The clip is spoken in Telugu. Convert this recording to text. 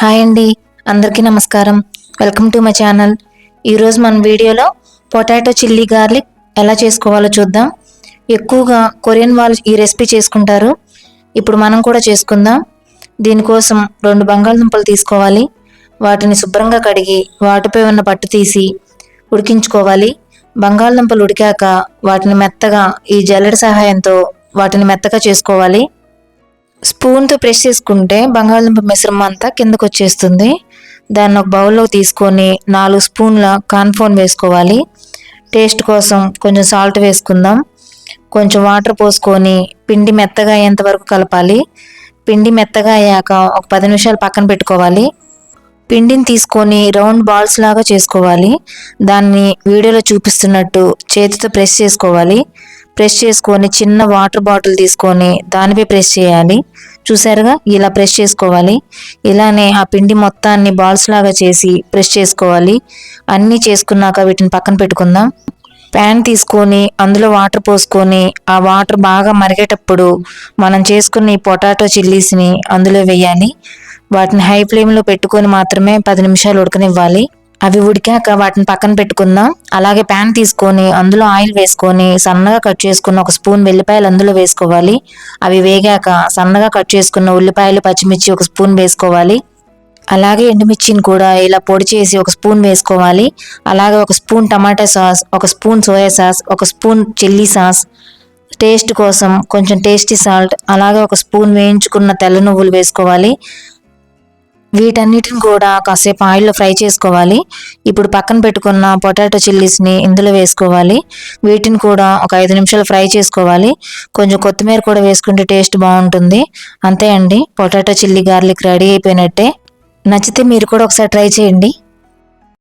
హాయ్ అండి అందరికీ నమస్కారం. Welcome to my channel. ఈరోజు మన వీడియోలో పొటాటో చిల్లీ గార్లిక్ ఎలా చేసుకోవాలో చూద్దాం. ఎక్కువగా కొరియన్ వాళ్ళు ఈ రెసిపీ చేసుకుంటారు. ఇప్పుడు మనం కూడా చేసుకుందాం. దీనికోసం రెండు బంగాళదుంపలు తీసుకోవాలి. వాటిని శుభ్రంగా కడిగి వాటిపై ఉన్న పట్టు తీసి ఉడికించుకోవాలి. బంగాళదుంపలు ఉడికాక వాటిని మెత్తగా ఈ జల్లెడ సహాయంతో వాటిని మెత్తగా చేసుకోవాలి. స్పూన్తో ప్రెస్ చేసుకుంటే బంగాళదుంప మిశ్రమం అంతా కిందకు వచ్చేస్తుంది దాన్ని ఒక బౌల్లో తీసుకొని నాలుగు స్పూన్ల కార్న్ఫోన్ వేసుకోవాలి. టేస్ట్ కోసం కొంచెం సాల్ట్ వేసుకుందాం. కొంచెం వాటర్ పోసుకొని పిండి మెత్తగా అయ్యేంత వరకు కలపాలి. పిండి మెత్తగా అయ్యాక ఒక పది నిమిషాలు పక్కన పెట్టుకోవాలి. పిండిని తీసుకొని రౌండ్ బాల్స్ లాగా చేసుకోవాలి. దాన్ని వీడియోలో చూపిస్తున్నట్టు చేతితో ప్రెస్ చేసుకోవాలి. ప్రెస్ చేసుకొని చిన్న వాటర్ బాటిల్ తీసుకొని దానిపై ప్రెస్ చేయాలి. చూసారుగా? ఇలా ప్రెస్ చేసుకోవాలి. ఇలానే ఆ పిండి మొత్తాన్ని బాల్స్ లాగా చేసి ప్రెస్ చేసుకోవాలి. అన్నీ చేసుకున్నాక వీటిని పక్కన పెట్టుకుందాం. ప్యాన్ తీసుకొని అందులో వాటర్ పోసుకొని ఆ వాటర్ బాగా మరిగేటప్పుడు మనం చేసుకున్న ఈ పొటాటో చిల్లీస్ని అందులో వేయాలి. వాటిని హై ఫ్లేమ్లో పెట్టుకొని మాత్రమే పది నిమిషాలు ఉడకనివ్వాలి. అవి ఉడికాక వాటిని పక్కన పెట్టుకుందాం. అలాగే ప్యాన్ తీసుకొని అందులో ఆయిల్ వేసుకొని సన్నగా కట్ చేసుకున్న ఒక స్పూన్ వెల్లిపాయలు అందులో వేసుకోవాలి. అవి వేగాక సన్నగా కట్ చేసుకున్న ఉల్లిపాయలు పచ్చిమిర్చి ఒక స్పూన్ వేసుకోవాలి. అలాగే ఎండుమిర్చిని కూడా ఇలా పొడి చేసి ఒక స్పూన్ వేసుకోవాలి. అలాగే ఒక స్పూన్ టమాటా సాస్ ఒక స్పూన్ సోయా సాస్ ఒక స్పూన్ చిల్లీ సాస్. టేస్ట్ కోసం కొంచెం టేస్టీ సాల్ట్ అలాగే ఒక స్పూన్ వేయించుకున్న తెల్ల నువ్వులు వేసుకోవాలి. వీటన్నిటిని కూడా కాసేపు ఆయిల్లో ఫ్రై చేసుకోవాలి. ఇప్పుడు పక్కన పెట్టుకున్న పొటాటో చిల్లీస్ని ఇందులో వేసుకోవాలి. వీటిని కూడా ఒక ఐదు నిమిషాలు ఫ్రై చేసుకోవాలి. కొంచెం కొత్తిమీర కూడా వేసుకుంటే టేస్ట్ బాగుంటుంది. అంతే అండి. పొటాటో చిల్లీ గార్లిక్ రెడీ అయిపోయినట్టే. నచ్చితే మీరు కూడా ఒకసారి ట్రై చేయండి.